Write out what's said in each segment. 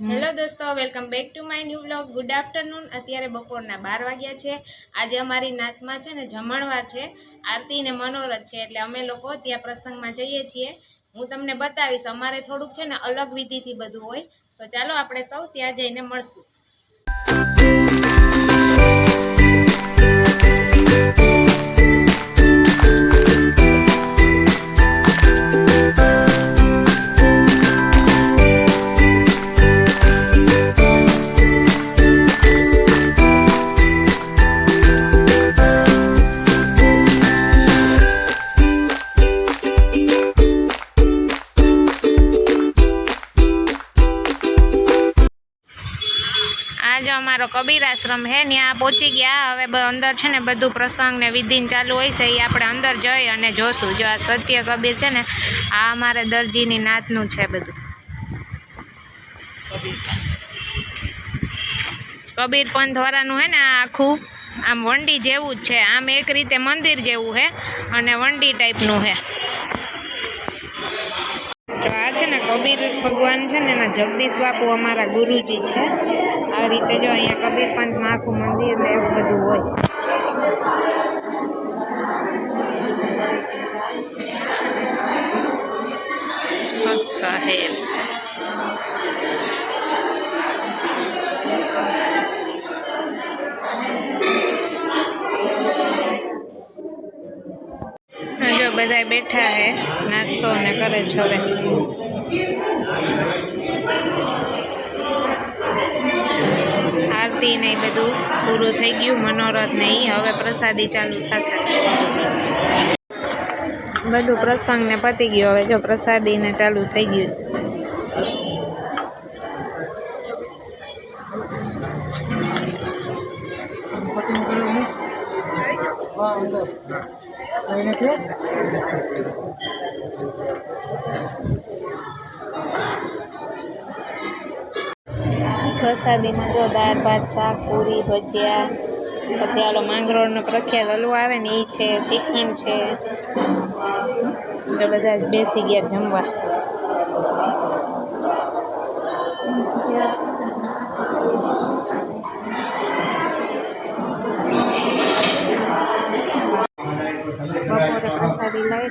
Hello દોસ્તો, welcome back to my new blog good afternoon. અત્યારે બપોરના બાર વાગ્યા છે. આજે અમારી નાતમાં છે ને જમણવાર છે. આરતી ને મનોરથ છે, એટલે અમે લોકો ત્યાં પ્રસંગમાં જઈએ છીએ. હું તમને બતાવીશ, અમારે થોડુંક છે ને અલગ વિધિથી બધું હોય. તો ચાલો આપણે સૌ ત્યાં જઈને મળશું. કબીર આશ્રમ હે, ત્યાં પહોંચી ગયા. હવે અંદર છે ને બધું પ્રસંગ ને વિધિન ચાલુ હોય છે એ આપણે અંદર જઈ અને જોશું. જો આ સત્ય કબીર છે ને, આ અમારે દરજીની નાતનું છે બધું. કબીર પંથ વાળાનું હે ને આ આખું, આમ વંડી જેવું જ છે. આમ એક રીતે મંદિર જેવું છે અને વંડી ટાઈપનું હે. કબીર ભગવાન છે ને એના જગદીશ બાપુ અમારા ગુરુજી છે. આ રીતે જો અહીંયા કબીર પંથમાં આખું મંદિર ને એવું બધું હોય. સત સાહેબ. હા જો બધા બેઠા હે નાસ્તો ને કરે છે હવે. આરતી ને બધું પૂરું થઈ ગયું, મનોરથ ને એ હવે પ્રસાદી ચાલુ થશે. બધું પ્રસંગ ને પતી ગયું, હવે જો પ્રસાદી ને ચાલુ થઈ ગયું. પ્રસાદીમાં જો દાળ ભાત શાક પૂરી, ભજીયા, પછી આલો માંગરોળનો પ્રખ્યાત હલવો આવે ને એ છે શ્રીખંડ છે. એટલે બધા બેસી ગયા જમવા. બપોરે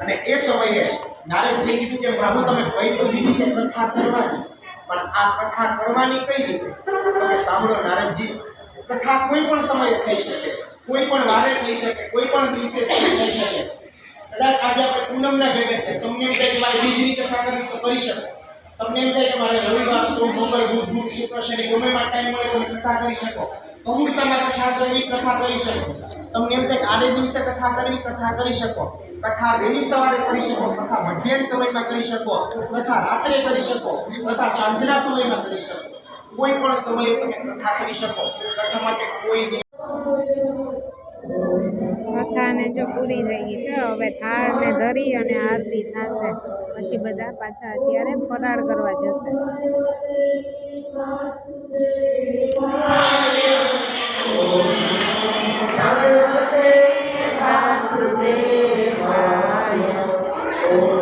અને એ સમયે નારદજી કીધું કે પ્રભુ, તમે કઈ તો દીધી કે કથા કરવાની? પણ આ કથા કરવાની કઈ તો સાંભળો નારદજી કથા કોઈ પણ સમયે થઈ શકે. કોઈ પણ વારે થઈ શકે, કોઈ પણ દિવસે થઈ શકે. કદાચ આજે આપણે પૂનમના ભેગે છે તમને એમ થાય કે મારે બીજની કથા કરવી તો કરી શકો તમને એમ થાય કે મારે રવિવાર સોમ મંગળ બુધ બુધ શુક્ર, શનિ ગમે માં ટાઈમ મળે તમે કથા કરી શકો. અમૃતમાં કથા કરવી કથા કરી શકો. તમને એમ થાય આડે દિવસે કથા કરવી, કથા કરી શકો. કથા વહેલી સવારે કરી શકો, કથા મધ્યાહન સમયમાં કરી શકો, કથા રાત્રે કરી શકો, કથા સાંજના સમયમાં કરી શકો. કોઈ પણ સમયે તમે કથા કરી શકો. કથા માટે કોઈ કથાને જો પૂરી થઈ ગઈ છે, હવે થાળને ધરી અને આરતી થશે. પછી બધા પાછા અત્યારે ફરાળ કરવા જશે. Thank you.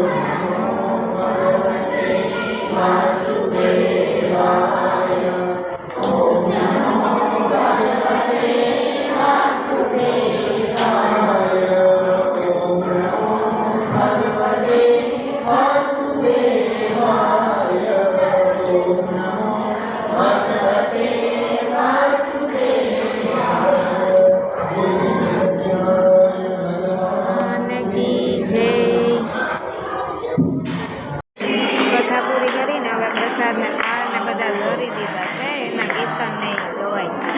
ધરી દીધા છે. એના કીર્તન ને ઈ ગવાય છે.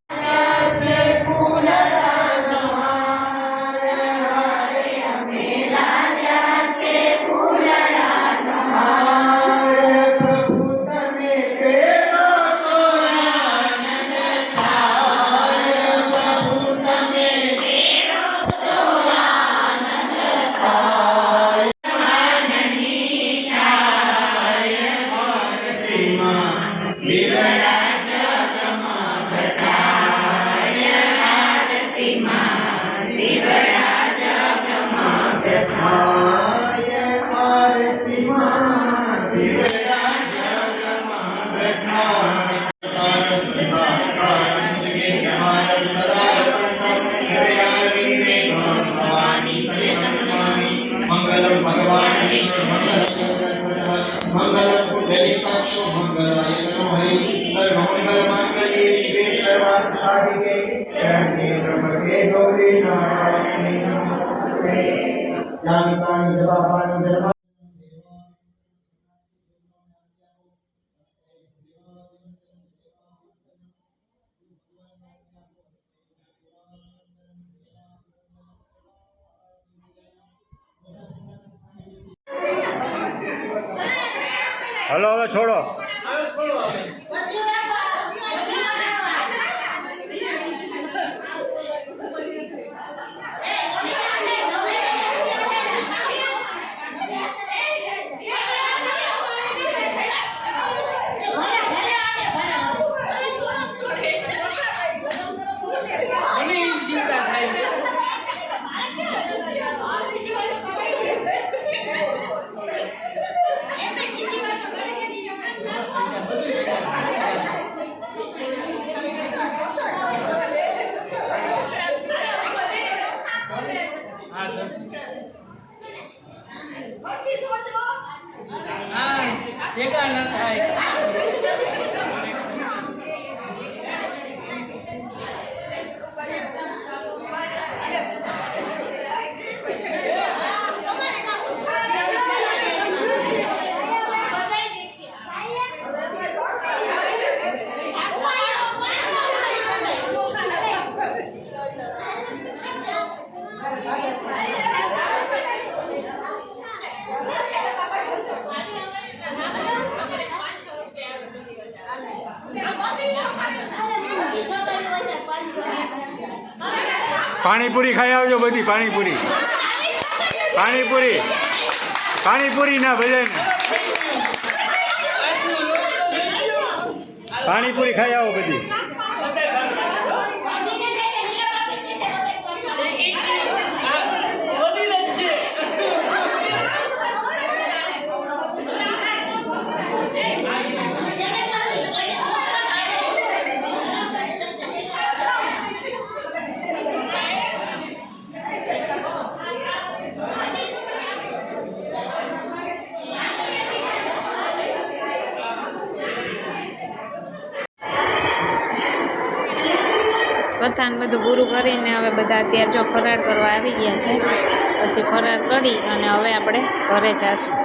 સર્વાર્થ સાધિકે શરણ્યે ત્રંબકે ગૌરી નારાયણી નમોસ્તે જાનિકાની જવાબાની જવા હલો હવે છોડો Wala nang. પાણીપુરી ખાઈ આવજો બધી પાણીપુરી. પાણીપુરી. પાણીપુરી ના ભજન. પાણીપુરી ખાઈ આવો બધી. કથાને બધું પૂરું કરીને હવે બધા અત્યારે જો ફરાર કરવા આવી ગયા છે, પછી ફરાર કરી અને હવે આપણે ઘરે જાશું.